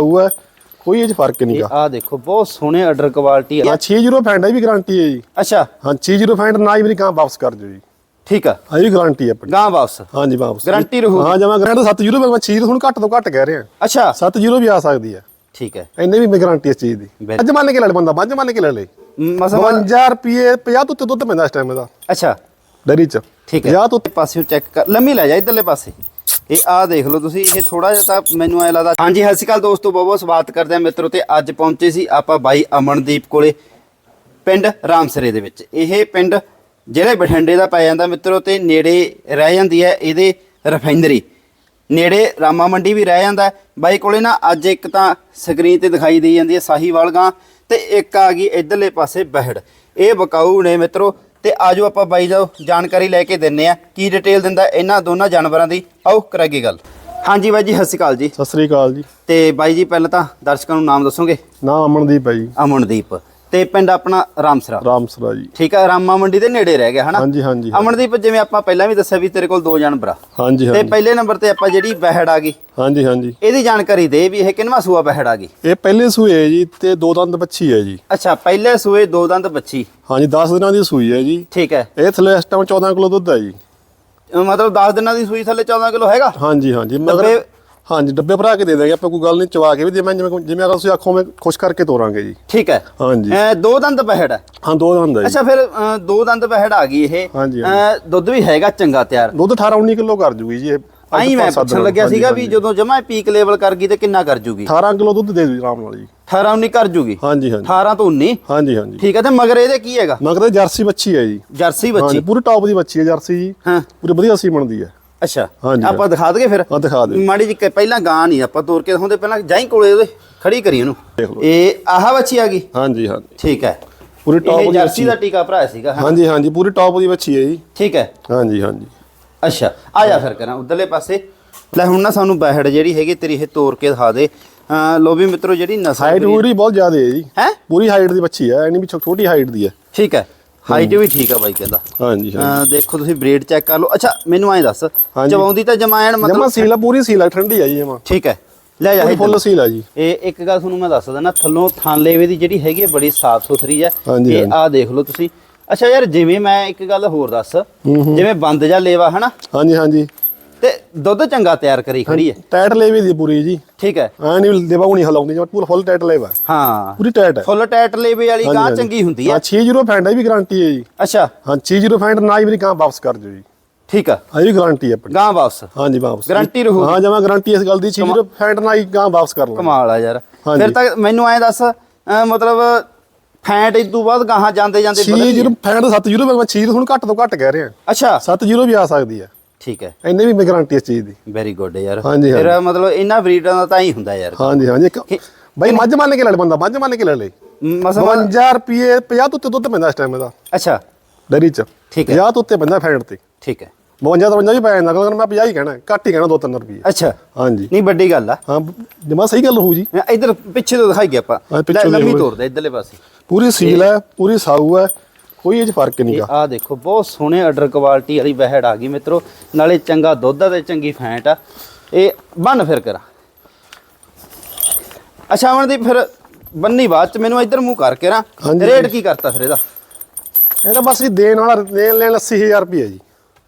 ਹੋਊਗਾ ਕੋਈ ਇਹ ਚ ਫ਼ਰਕ ਨਹੀਂ ਗਾ। ਆ ਦੇਖੋ ਬਹੁਤ ਸੋਹਣੇ ਆਰਡਰ ਕੁਆਲਿਟੀ ਆ। ਆ 60 ਫੈਂਡ ਹੈ ਵੀ ਗਾਰੰਟੀ ਹੈ ਜੀ। ਅੱਛਾ। ਹਾਂ 60 ਫੈਂਡ ਨਾ ਹੀ ਮੇਰੀ ਕਾਂ ਵਾਪਸ ਕਰ ਦਿਓ ਜੀ। ਠੀਕ ਆ। ਹਾਂ ਵੀ ਗਾਰੰਟੀ ਹੈ ਆਪਣੀ। ਗਾਂ ਵਾਪਸ। ਹਾਂਜੀ ਵਾਪਸ। Guarantee ਰਹੂਗੀ। ਹਾਂ ਜਮਾ ਗਾਰੰਟੀ 70 ਮੈਂ 60 ਹੁਣ ਘੱਟ ਤੋਂ ਘੱਟ ਕਹਿ ਰਿਹਾ। ਅੱਛਾ। 70 ਵੀ ਆ ਸਕਦੀ ਹੈ। ਠੀਕ ਹੈ। ਇੰਨੇ ਵੀ ਮੈਂ ਗਾਰੰਟੀ ਇਸ ਚੀਜ਼ ਦੀ। ਅੱਜ ਮੰਨ ਕੇ ਲੈ ਲੈ ਬੰਦਾ ਪੰਜ ਮੰਨ ਕੇ ਲੈ ਲੈ। ਮਸਾ 52 ਰੁਪਏ 50 ਤੋਂ ਉੱਤੇ ਦੁੱਧ ਪੈਂਦਾ ਇਸ ਟਾਈਮ ਦਾ ਅੱਛਾ। ਡੈਰੀ ਚ। ਠੀਕ ਹੈ। 50 ਤੋਂ ਪਾਸਿਓਂ ਚੈੱਕ ਕਰ ਲੰਮੀ ਲੈ ਜਾ ਇਧਰਲੇ ਪਾਸੇ। ਇਹ ਆ ਦੇਖ ਲਓ ਤੁਸੀਂ, ਇਹ ਥੋੜਾ ਜਿਹਾ ਤਾਂ ਮੈਨੂੰ ਐ ਲੱਗਦਾ। ਹਾਂਜੀ, ਸਤਿ ਸ਼੍ਰੀ ਅਕਾਲ ਦੋਸਤੋ, ਬਹੁਤ ਬਹੁਤ ਸਵਾਗਤ ਕਰਦੇ ਆ ਮਿੱਤਰੋ ਤੇ ਅੱਜ ਪਹੁੰਚੇ ਸੀ ਆਪਾਂ ਬਾਈ ਅਮਨਦੀਪ ਕੋਲੇ, ਪਿੰਡ ਰਾਮਸਰੇ ਦੇ ਵਿੱਚ। ਇਹ ਪਿੰਡ ਜਿਹੜੇ ਬਠਿੰਡੇ ਦਾ ਪੈ ਜਾਂਦਾ ਮਿੱਤਰੋ ਤੇ ਨੇੜੇ ਰਹਿ ਜਾਂਦੀ ਹੈ ਇਹਦੇ ਰਿਫਾਈਨਰੀ ਨੇੜੇ ਰਾਮਾ ਮੰਡੀ ਵੀ ਰਹਿ ਜਾਂਦਾ ਬਾਈ ਕੋਲੇ ਨਾ ਅੱਜ ਇੱਕ ਤਾਂ ਸਕਰੀਨ ਤੇ ਦਿਖਾਈ ਦੇਈ ਜਾਂਦੀ ਹੈ ਸਾਹੀਵਾਲ ਗਾਂ ਤੇ ਇੱਕ ਆ ਗਈ ਇਧਰਲੇ ਪਾਸੇ ਬਹਿੜ। ਇਹ ਬਕਾਊ ਨੇ ਮਿੱਤਰੋ ਤੇ ਆਜੋ ਆਪਾਂ ਬਾਈ ਦਾ ਜਾਣਕਾਰੀ ਲੈ ਕੇ ਦਿੰਨੇ ਆ। ਕੀ ਡਿਟੇਲ ਦਿੰਦਾ ਇਹਨਾਂ ਦੋਨਾਂ ਜਾਨਵਰਾਂ ਦੀ? ਆਓ ਕਰਾਂਗੇ ਗੱਲ। ਹਾਂਜੀ ਬਾਈ ਜੀ ਸਤਿ ਸ਼੍ਰੀ ਅਕਾਲ ਜੀ। ਸਤਿ ਸ੍ਰੀ ਅਕਾਲ ਜੀ। ਤੇ ਬਾਈ ਜੀ ਪਹਿਲਾਂ ਤਾਂ ਦਰਸ਼ਕਾਂ ਨੂੰ ਨਾਮ ਦੱਸੋਗੇ? ਨਾਮ ਅਮਨਦੀਪ ਹੈ ਜੀ। ਅਮਨਦੀਪ। ਤੇ ਪਿੰਡ ਆਪਣਾ ਰਾਮਸਰਾ। ਰਾਮਸਰਾ ਜੀ। ਠੀਕ ਹੈ ਰਾਮਾ ਮੰਡੀ ਦੇ ਨੇੜੇ ਰਹਿ ਗਿਆ ਹਨਾ? ਹਾਂਜੀ ਹਾਂਜੀ ਅਮਨਦੀਪ ਜਿਵੇਂ ਆਪਾਂ ਪਹਿਲਾਂ ਵੀ ਦੱਸਿਆ ਵੀ ਤੇਰੇ ਕੋਲ ਦੋ ਜਾਨਵਰ ਆ। ਹਾਂਜੀ ਤੇ ਪਹਿਲੇ ਨੰਬਰ ਤੇ ਆਪਾਂ ਜਿਹੜੀ ਬਹਿੜ ਆ ਗਈ ਹਾਂਜੀ ਹਾਂਜੀ। ਇਹਦੀ ਜਾਣਕਾਰੀ ਦੇ ਵੀ ਇਹ ਕਿੰਨਵਾ ਸੂਆ ਬਹਿੜ ਆ ਗਈ? ਇਹ ਪਹਿਲੇ ਸੂਏ ਹੈ ਜੀ ਤੇ ਦੋ ਦੰਦ ਬੱਚੀ ਹੈ ਜੀ। ਅੱਛਾ ਪਹਿਲੇ ਸੂਏ ਦੋ ਦੰਦ ਬੱਚੀ ਹਾਂਜੀ 10 ਦਿਨਾਂ ਦੀ ਸੂਈ ਹੈ ਜੀ। ਠੀਕ ਹੈ। ਇਹ ਥੱਲੇ ਇਸ ਟਾਈਮ 14 ਕਿਲੋ ਦੁੱਧ ਹੈ ਜੀ। ਮਤਲਬ 10 ਦਿਨਾਂ ਦੀ ਸੂਈ ਥੱਲੇ 14 ਕਿਲੋ ਹੈਗਾ? ਹਾਂਜੀ ਹਾਂਜੀ। ਮਗਰ ਹਾਂਜੀ ਡੱਬੇ ਭਰਾ ਕੇ ਦੇ ਦਾਂਗੇ ਆਪਾਂ ਕੋਈ ਗੱਲ ਨਹੀਂ ਚਵਾ ਕੇ ਵੀ ਦੇ ਮੈਂ ਜਿਵੇਂ ਜਿਵੇਂ ਅਗਰ ਤੁਸੀਂ ਆਖੋ ਮੈਂ ਖੁਸ਼ ਕਰਕੇ ਤੋਰਾਂਗੇ ਜੀ। ਠੀਕ ਹੈ। ਹਾਂਜੀ। ਦੋ ਦੰਦ ਬਹਿੜ ਹੈ। ਹਾਂ ਦੋ ਦੰਦ ਹੈ ਜੀ। ਅੱਛਾ ਫਿਰ ਦੋ ਦੰਦ ਬਹਿੜ ਆ ਗਈ ਇਹ। ਦੁੱਧ ਵੀ ਹੈਗਾ ਚੰਗਾ ਤਿਆਰ। ਦੁੱਧ 18 19 ਕਿਲੋ ਕਰ ਜੂਗੀ ਜੀ ਇਹ। ਆਈ ਮੈਂ ਪੁੱਛਣ ਲੱਗਿਆ ਸੀਗਾ ਵੀ। ਜਦੋਂ ਜਮਾ ਪੀਕ ਲੈਵਲ ਕਰ ਗਈ ਤੇ ਕਿੰਨਾ ਕਰ ਜੂਗੀ? 18 ਕਿਲੋ ਦੁੱਧ ਦੇ ਦੂ ਆਰਾਮ ਨਾਲ ਜੀ। 18 19 ਕਰ ਜੂਗੀ? ਹਾਂਜੀ ਹਾਂਜੀ। 18 ਤੋਂ 19 ਹਾਂਜੀ ਹਾਂਜੀ। ਠੀਕ ਹੈ ਤੇ ਮਗਰ ਇਹਦੇ ਕੀ ਹੈਗਾ? ਮਗਰ ਇਹ ਜਰਸੀ ਬੱਚੀ ਹੈ ਜੀ। ਜਰਸੀ ਹਾਂਜੀ ਬੱਚੀ ਪੂਰੀ ਟੌਪ ਦੀ ਬੱਚੀ ਹੈ ਜਰਸੀ ਜੀ। ਹਾਂ। ਪੂਰੀ ਵਧੀਆ ਸੀਮਣ ਦੀ ਹੈ। ਅੱਛਾ ਹਾਂਜੀ, ਆਪਾਂ ਦਿਖਾ ਦਈਏ ਫਿਰ? ਹਾਂ ਦਿਖਾ ਮਾੜੀ ਜੀ ਪਹਿਲਾਂ ਗਾਂ ਨਹੀਂ ਆਪਾਂ ਤੋਰ ਕੇ ਦਿਖਾਉਂਦੇ ਪਹਿਲਾਂ ਜਾਈ ਕੋਲੇ ਉਹਦੇ ਖੜੀ ਕਰੀ ਉਹਨੂੰ। ਦੇਖ ਲਓ। ਇਹ ਆਹ ਬੱਚੀ ਆ ਗਈ? ਹਾਂਜੀ ਹਾਂਜੀ। ਠੀਕ ਹੈ। ਪੂਰੀ ਟੌਪ ਇਹ ਦੀ ਜਰਸੀ ਦਾ ਟੀਕਾ ਭਰਾਇਆ ਸੀਗਾ ਹਾਂ। ਹਾਂਜੀ ਹਾਂਜੀ ਪੂਰੀ ਟੌਪ ਦੀ ਬੱਚੀ ਹੈ ਜੀ। ਠੀਕ ਹੈ। ਹਾਂਜੀ ਹਾਂਜੀ। ਅੱਛਾ ਆ ਜਾ ਫਿਰ ਕਰਾਂ ਉਧਰਲੇ ਪਾਸੇ। ਲੈ ਹੁਣ ਨਾ ਸਾਨੂੰ ਬਹਿੜ ਜਿਹੜੀ ਹੈਗੀ ਤੇਰੀ ਇਹ ਤੋਰ ਕੇ ਦਿਖਾ ਦੇ। ਅਹ ਲੋ ਵੀ ਮਿੱਤਰੋ ਜਿਹੜੀ ਨਸਲ ਹਾਈਟ ਪੂਰੀ ਬਹੁਤ ਜ਼ਿਆਦਾ ਹੈ ਜੀ। ਹੈ? ਪੂਰੀ ਹਾਈਟ ਦੀ ਬੱਚੀ ਹੈ ਐਨੀ ਵੀ ਛੋ- ਛੋਟੀ ਹਾਈਟ ਦੀ ਹੈ। ਠੀਕ ਹੈ। ਹਾਈਟ ਵੀ ਠੀਕ ਆ ਬਾਈ ਕਹਿੰਦਾ। ਹਾਂਜੀ ਅਹ ਦੇਖੋ ਤੁਸੀਂ ਬਰੀਡ ਚੈੱਕ ਕਰ ਲਓ। ਅੱਛਾ ਮੈਨੂੰ ਐਂ ਦੱਸ। ਚਵਾਉਂਦੀ ਤਾਂ ਜਮਾਇਣ ਜਮਾ ਮਤਲਬ ਸੀਲ ਹੈ ਪੂਰੀ ਸੀਲ ਹੈ ਠੰਡੀ ਹੈ ਜੀ ਜਮਾ। ਠੀਕ ਹੈ। ਲੈ ਜਾ। ਫੁੱਲ ਸੀਲ ਹੈ ਜੀ। ਇਹ ਇੱਕ ਗੱਲ ਤੁਹਾਨੂੰ ਮੈਂ ਦੱਸ ਦਿੰਦਾ ਥੱਲੋਂ ਥਾਂ ਲੇਵੇ ਦੀ ਜਿਹੜੀ ਹੈਗੀ ਹੈ ਬੜੀ ਸਾਫ਼ ਸੁਥਰੀ ਹੈ ਇਹ। ਆਹ ਦੇਖ ਲਓ ਤੁਸੀਂ। ਅੱਛਾ ਯਾਰ ਜਿਵੇਂ ਮੈਂ ਇੱਕ ਗੱਲ ਹੋਰ ਦੱਸ ਜਿਵੇਂ ਬੰਦ ਜਾ ਲੇਵਾ ਹਨਾ? ਹਾਂਜੀ ਹਾਂਜੀ। ਤੇ ਦੁੱਧ ਚੰਗਾ ਤਿਆਰ ਕਰੀ ਖੜੀ ਹੈ। ਟਾਈਟ ਲੈਵੇ ਦੀ ਪੂਰੀ ਜੀ। ਠੀਕ ਹੈ। ਐ ਨਹੀਂ ਦੇਵਾ ਹੁਣੀ ਹਲਾਉਂਦੀ ਜਮਾ ਪੂਰਾ ਫੁੱਲ ਟਾਈਟ ਲੈਵਾ। ਹਾਂ। ਪੂਰੀ ਟਾਈਟ ਹੈ। ਫੁੱਲ ਟੈਟ ਲੇਵੇ ਵਾਲੀ ਗਾਂ। ਚੰਗੀ ਹੁੰਦੀ ਹੈ। ਹਾਂ 60 ਫੈਂਡ ਹੈ ਵੀ ਗਾਰੰਟੀ ਹੈ ਜੀ। ਅੱਛਾ। ਹਾਂ 60 ਫੈਂਡ ਨਾ ਹੀ ਮੇਰੀ ਕਾਂ ਵਾਪਸ ਕਰ ਦਿਓ ਜੀ। ਠੀਕ ਆ। ਹਾਂ ਵੀ ਗਾਰੰਟੀ ਹੈ ਆਪਣੀ। ਗਾਂ ਵਾਪਸ। ਹਾਂਜੀ ਵਾਪਸ। Guarantee ਰਹੂਗੀ। ਹਾਂ ਜਮਾ ਗਾਰੰਟੀ ਇਸ ਗੱਲ ਦੀ 60 ਫੈਂਡ ਨਾ ਹੀ ਕਾਂ ਵਾਪਸ ਕਰ ਲਾਂ ਕਮਾਲ ਆ ਯਾਰ। ਫਿਰ ਤਾਂ ਮੈਨੂੰ ਐਂ ਦੱਸ ਮਤਲਬ ਫੈਂਟ ਇਸ ਤੋਂ ਬਾਅਦ ਗਾਹਾਂ ਜਾਂਦੇ ਜਾਂਦੇ ਵਧਦੀ ਹੈ। 60 ਫੈਂਡ 70 ਮੈਂ 60 ਹੁਣ ਘੱਟ ਤੋਂ ਘੱਟ ਕਹਿ ਰਿਹਾ। ਅੱਛਾ। 70 ਵੀ ਆ ਸਕਦੀ ਹੈ। ਠੀਕ ਹੈ। ਇੰਨੇ ਵੀ ਮੈਂ ਗਾਰੰਟੀ ਇਸ ਚੀਜ਼ ਦੀ। ਵੈਰੀ ਗੁੱਡ ਯਾਰ। ਹਾਂਜੀ, ਫਿਰ ਮਤਲਬ ਇਹਨਾਂ ਬਰੀਡਾਂ ਦਾ ਤਾਂ ਹੀ ਹੁੰਦਾ ਯਾਰ। ਹਾਂਜੀ ਹਾਂਜੀ। ਇੱਕ ਬਾਈ ਮੱਝ ਮੰਨ ਕੇ ਲੈ ਲੈ ਬੰਦਾ ਮੱਝ ਮੰਨ ਕੇ ਲੈ ਲੈ। ਮਸਾ 52 ਰੁਪਏ 50 ਤੋਂ ਉੱਤੇ ਦੁੱਧ ਪੈਂਦਾ ਇਸ ਟਾਈਮ ਦਾ ਅੱਛਾ। ਡੈਰੀ ਚ। ਠੀਕ ਹੈ। 50 ਤੋਂ ਉੱਤੇ ਪੈਂਦਾ ਫੈਂਡ ਤੇ। ਠੀਕ ਹੈ। 52 53 ਵੀ ਪੈ ਜਾਂਦਾ ਅਗਰ ਮੈਂ 50 ਹੀ ਕਹਿਣਾ ਘੱਟ ਹੀ ਕਹਿਣਾ 2-3 ਰੁਪਏ। ਅੱਛਾ। ਹਾਂਜੀ। ਨਹੀਂ ਵੱਡੀ ਗੱਲ ਆ। ਹਾਂ ਜਮਾ ਸਹੀ ਗੱਲ ਹੋਊ ਜੀ। ਇਧਰ ਪਿੱਛੇ ਤੋਂ ਦਿਖਾਈ ਗਿਆ ਆਪਾਂ। ਹਾਂ, ਪਿੱਛੋਂ ਲੈ, ਲੰਮੀ ਦੇਖੋ। ਤੋਰ ਦੇ ਇਧਰਲੇ ਪਾਸੇ। ਪੂਰੀ ਸੀਲ ਹੈ ਪੂਰੀ ਸਾਊ ਹੈ। ਕੋਈ ਇਹ ਚ ਫ਼ਰਕ ਨਹੀਂ ਆ ਦੇਖੋ ਬਹੁਤ ਸੋਹਣੇ ਆਰਡਰ ਕੁਆਲਿਟੀ ਵਾਲੀ ਬਹਿੜ ਆ ਗਈ ਮਿੱਤਰੋ। ਨਾਲੇ ਚੰਗਾ ਦੁੱਧ ਆ ਤੇ ਚੰਗੀ ਫੈਂਟ ਆ। ਇਹ ਬੰਨ ਫਿਰ ਕਰਾਂ। ਅੱਛਾ ਅਮਨ ਦੀ ਫਿਰ ਬੰਨੀ ਬਾਅਦ ਚ ਮੈਨੂੰ ਇੱਧਰ ਮੂੰਹ ਕਰਕੇ ਨਾ ਰੇਟ ਕੀ ਕਰਤਾ ਫਿਰ ਇਹਦਾ? ਇਹ ਤਾਂ ਬਸ ਵੀ ਦੇਣ ਵਾਲਾ ਦੇਣ ਲੈਣ 80000 ਰੁਪਏ ਜੀ।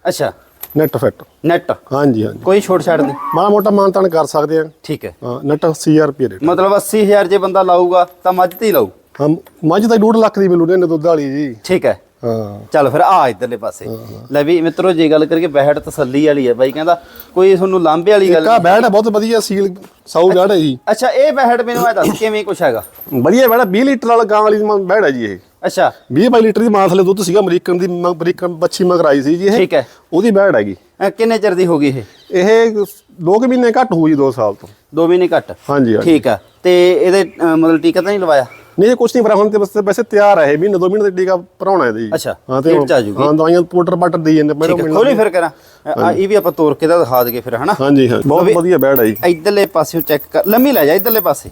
ਅੱਛਾ। Net fit. ਨੈਟ? ਹਾਂਜੀ ਹਾਂਜੀ। ਕੋਈ ਛੋਟ ਛੱਡ ਨਹੀਂ? ਮਾੜਾ ਮੋਟਾ ਮਾਨਤਾਨ ਕਰ ਸਕਦੇ ਆ। ਠੀਕ ਹੈ। ਹਾਂ ਨੈਟ 80000 ਰੁਪਏ ਰੇਟ ਮਤਲਬ 80000 ਜੇ ਬੰਦਾ ਲਾਊਗਾ ਤਾਂ ਮੱਝ ਤੇ ਹੀ ਲਾਊ। ਹਾਂ ਮੱਝ ਤਾਂ 2 ਲੱਖ ਦੀ ਮਿਲੂ ਨੇ ਦੁੱਧ ਵਾਲੀ ਜੀ। ਠੀਕ ਹੈ। ਹਾਂ। ਚੱਲ ਫਿਰ ਆ ਇਧਰਲੇ ਪਾਸੇ। ਲੈ ਵੀ ਮਿੱਤਰੋ ਜੇ ਗੱਲ ਕਰੀਏ ਬਹਿੜ ਤਸੱਲੀ ਵਾਲੀ ਹੈ ਬਾਈ ਕਹਿੰਦਾ ਕੋਈ ਤੁਹਾਨੂੰ ਲਾਂਭੇ ਵਾਲੀ ਗੱਲ ਇੱਕ ਹੈ ਬਹੁਤ ਵਧੀਆ ਸੀਲ ਸਾਊ ਬੈਡ ਹੈ ਜੀ। ਅੱਛਾ ਇਹ ਬਹਿੜ ਮੈਨੂੰ ਇਹ ਦੱਸ ਕਿਵੇਂ ਕੁਛ ਹੈਗਾ? ਵਧੀਆ ਬੈਡ 20 ਲੀਟਰ ਵਾਲਾ ਗਾਂ ਵਾਲੀ ਬੈਡ ਹੈ ਜੀ ਇਹ। ਅੱਛਾ। 20 ਬਾਈ ਲੀਟਰ ਦੀ ਮਾਂ ਥਲੇ ਦੁੱਧ ਸੀਗਾ ਅਮਰੀਕਨ ਦੀ ਅਮਰੀਕਨ ਬੱਚੀ ਮਗਰਾਈ ਸੀ ਜੀ ਇਹ। ਠੀਕ ਹੈ। ਉਹਦੀ ਬੈਡ ਹੈਗੀ। ਕਿੰਨੇ ਚਿਰ ਦੀ ਹੋ ਗਈ ਇਹ? ਇਹ 2 ਮਹੀਨੇ ਘੱਟ ਜੀ 2 ਸਾਲ ਤੋਂ। 2 ਮਹੀਨੇ ਘੱਟ। ਹਾਂਜੀ ਠੀਕ ਆ ਤੇ ਇਹਦੇ ਮਤਲਬ ਟੀਕਾ ਤਾਂ ਨਹੀਂ ਲਵਾਇਆ? ਨਹੀਂ ਕੁਛ ਨਹੀਂ ਹੁਣ ਤੇ ਬਸ ਵੈਸੇ ਤਿਆਰ ਹੈ ਮਹੀਨੇ 2 ਮਹੀਨੇ ਦਾ ਟੀਕਾ ਭਰਾਉਣਾ ਇਹਦੇ ਜੀ। ਅੱਛਾ, ਹਾਂ ਤੇ ਡੇਟ ਚ ਆ ਜੂਗੀ। ਹਾਂ ਦਵਾਈਆਂ ਪੋਟਰ ਪਾਟਰ ਦੇਈ ਜਾਂਦੇ ਮੈਡਮ ਠੀਕ ਹੈ ਖੋਲੀ ਫਿਰ ਕਰਾਂ। ਆ ਇਹ ਵੀ ਆਪਾਂ ਤੋੜ ਕੇ ਤਾਂ ਦਿਖਾ ਦਈਏ ਫਿਰ ਹਨਾ? ਹਾਂਜੀ ਹਾਂ ਬਹੁਤ ਵਧੀਆ ਬੈਡ ਹੈ ਜੀ। ਇਧਰਲੇ ਪਾਸਿਓਂ ਚੈੱਕ ਕਰ ਲੰਮੀ ਲੈ ਜਾ ਇਧਰਲੇ ਪਾਸੇ।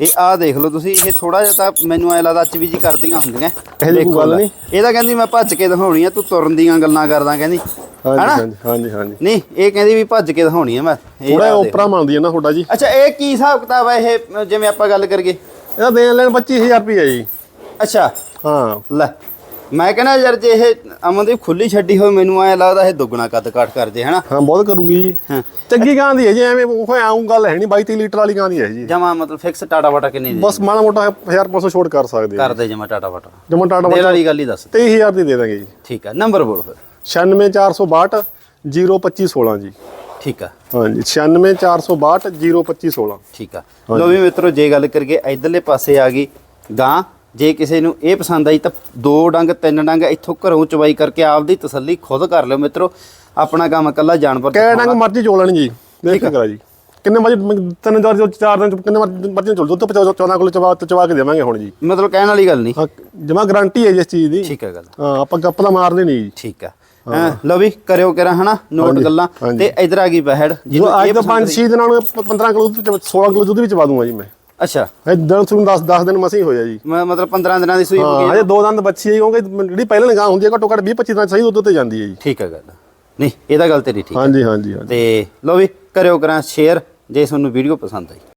ਇਹ ਆ ਦੇਖ ਲਓ ਤੁਸੀਂ ਇਹ ਥੋੜਾ ਜਿਹਾ ਤਾਂ ਮੈਨੂੰ ਐ ਲੱਗਦਾ ਚਵੀ ਜੀ ਕਰਦੀਆਂ ਹੁੰਦੀਆਂ। ਇਹੋ ਕੋਈ ਗੱਲ ਦੇਖੋ ਨਹੀਂ। ਇਹ ਤਾਂ ਕਹਿੰਦੀ ਮੈਂ ਭੱਜ ਕੇ ਦਿਖਾਉਣੀ ਆ ਤੂੰ ਤੁਰਨ ਦੀਆਂ ਗੱਲਾਂ ਕਰਦਾ ਕਹਿੰਦੀ। ਹਾਂਜੀ ਹਾਂਜੀ ਹਾਂਜੀ ਨਹੀਂ ਇਹ ਕਹਿੰਦੀ ਵੀ ਭੱਜ ਕੇ ਦਿਖਾਉਣੀ ਆ ਮੈਂ। ਥੋੜਾ ਆ ਦੇਖ। ਉਪਰਾ ਮੰਨਦੀ ਹੈ ਨਾ ਤੁਹਾਡਾ ਜੀ। ਅੱਛਾ ਇਹ ਕੀ ਹਿਸਾਬ ਕਿਤਾਬ ਹੈ ਇਹ ਜਿਵੇਂ ਆਪਾਂ ਗੱਲ ਕਰੀਏ? ਇਹਦਾ ਦੇਣ ਲੈਣ 25000 ਰੁਪਏ ਜੀ। ਅੱਛਾ। ਹਾਂ। ਲੈ ਮੈਂ ਕਹਿੰਦਾ ਯਾਰ ਜੇ ਇਹ ਅਮਨਦੀਪ ਖੁੱਲੀ ਛੱਡੀ ਹੋਈ ਮੈਨੂੰ ਐ ਲੱਗਦਾ ਇਹ ਦੁੱਗਣਾ ਕੱਦ ਕਾਟ ਕਰਦੇ ਹਨਾ? ਹਾਂ ਬਹੁਤ ਕਰੂਗੀ ਜੀ। ਹਾਂ। ਚੰਗੀ ਗਾਂ ਦੀ ਹੈ ਜੀ ਐਵੇਂ ਉਹ ਆਉਂ ਗੱਲ ਹੈ ਨਹੀਂ 22 30 ਲੀਟਰ ਵਾਲੀ ਗਾਂ ਦੀ ਹੈ ਜੀ। ਜਮਾ ਮਤਲਬ ਫਿਕਸ ਟਾਟਾ ਵਾਟਾ ਕਿੰਨੀ ਦੀ ਬਸ ਮਾੜਾ ਮੋਟਾ 1500 ਛੋਟ ਕਰ ਸਕਦੇ ਆ ਕਰਦੇ ਜਮਾ ਟਾਟਾ ਵਾਟਾ। ਜਮਨ ਟਾਟਾ ਦੇਣ ਵਾਲੀ ਗੱਲ ਹੀ ਦੱਸ। 23000 ਦੀ ਦੇ ਦਾਂਗੇ ਜੀ। ਠੀਕ ਆ ਨੰਬਰ ਬੋਲ ਫਿਰ। 96462 02516 ਜੀ। ਠੀਕ ਆ। ਹਾਂਜੀ 96462 02516 ਠੀਕ ਆ। ਲੋ ਵੀ ਮਿੱਤਰੋ ਜੇ ਗੱਲ ਕਰੀਏ ਇਧਰਲੇ ਪਾਸੇ ਆ ਗਈ ਗਾਂ ਜੇ ਕਿਸੇ ਨੂੰ ਇਹ ਪਸੰਦ ਆਈ ਤਾਂ ਦੋ ਡੰਗ ਤਿੰਨ ਡੰਗ ਇੱਥੋਂ ਘਰੋਂ ਚਵਾਈ ਕਰਕੇ ਆਪਦੀ ਤਸੱਲੀ ਖੁਦ ਕਰ ਲਿਓ ਮਿੱਤਰੋ। ਆਪਣਾ ਕੰਮ ਇਕੱਲਾ ਜਾਨਵਰ ਕੈ ਦਿਖਾਉਣਾ। ਡੰਗ ਮਰਜ਼ੀ ਚੋਲਣ ਜੀ ਦੇਖ ਕਰਾ ਜੀ। ਕਿੰਨੇ ਮਰਜ਼ੀ ਤਿੰਨ ਚਾਰ ਜੋ ਚਾਰ ਦਿਨ ਚ ਕਿੰਨੇ ਮਰਜ਼ੀ ਚੋਲ ਦੁੱਧ 14 ਕਿਲੋ ਚਵਾ ਚਵਾ ਕੇ ਦੇਵਾਂਗੇ ਹੁਣ ਜੀ। ਮਤਲਬ ਕਹਿਣ ਵਾਲੀ ਗੱਲ ਨਹੀਂ। ਜਮਾ ਗਾਰੰਟੀ ਹੈ ਜੀ ਇਸ ਚੀਜ਼ ਦੀ। ਠੀਕ ਹੈ ਗੱਲ। ਹਾਂ ਆਪਾਂ ਗੱਪ ਦਾ ਮਾਰਦੇ ਨਹੀਂ ਜੀ। ਠੀਕ ਆ। ਹਾਂ। ਲੋ ਵੀ ਕਰਿਓ ਕਰਾ ਹਨਾ? ਨੋਟ ਹਾਂਜੀ, ਗੱਲਾਂ। ਹਾਂਜੀ। ਤੇ ਇਧਰ ਆ ਗਈ ਬਹਿੜ। ਜੋ ਅੱਜ ਤੋਂ ਪਸੰਦ 5 6 ਦਿਨਾਂ ਨੂੰ 15 ਕਿਲੋ ਦੁੱਧ ਚ 16 ਕਿਲੋ ਦੁੱਧ ਵੀ ਚਵਾ ਦੂੰਗਾ ਜੀ ਮੈਂ। ਅੱਛਾ। ਇਹ ਦਿਨ ਤੁਹਾਨੂੰ 10 10 ਦਿਨ ਮਸੀਂ ਹੋਇਆ ਜੀ। ਮ- ਮਤਲਬ 15 ਦਿਨਾਂ ਦੀ ਸੂਈ ਹੋ ਹਾਂ ਗਈ ਦੋ ਦੰਦ ਬੱਚੀ ਹੈ ਕਿਉਂਕਿ ਜਿਹੜੀ ਪਹਿਲਾਂ ਨਿਗਾਹ ਹੁੰਦੀ ਹੈ ਘੱਟੋ ਘੱਟ 20 25 ਦਿਨ ਸਹੀ ਦੁੱਧ ਤੇ ਜਾਂਦੀ ਹੈ ਜੀ। ਠੀਕ ਹੈ ਗੱਲ। ਨਹੀਂ ਇਹਦਾ ਗੱਲ ਤੇਰੀ ਠੀਕ ਹਾਂਜੀ ਹਾਂਜੀ ਹਾਂਜੀ। ਤੇ ਲੋ ਵੀ ਕਰਿਓ ਕਰਾਂ ਸ਼ੇਅਰ ਜੇ ਤੁਹਾਨੂੰ ਵੀਡੀਓ ਪਸੰਦ ਆਈ।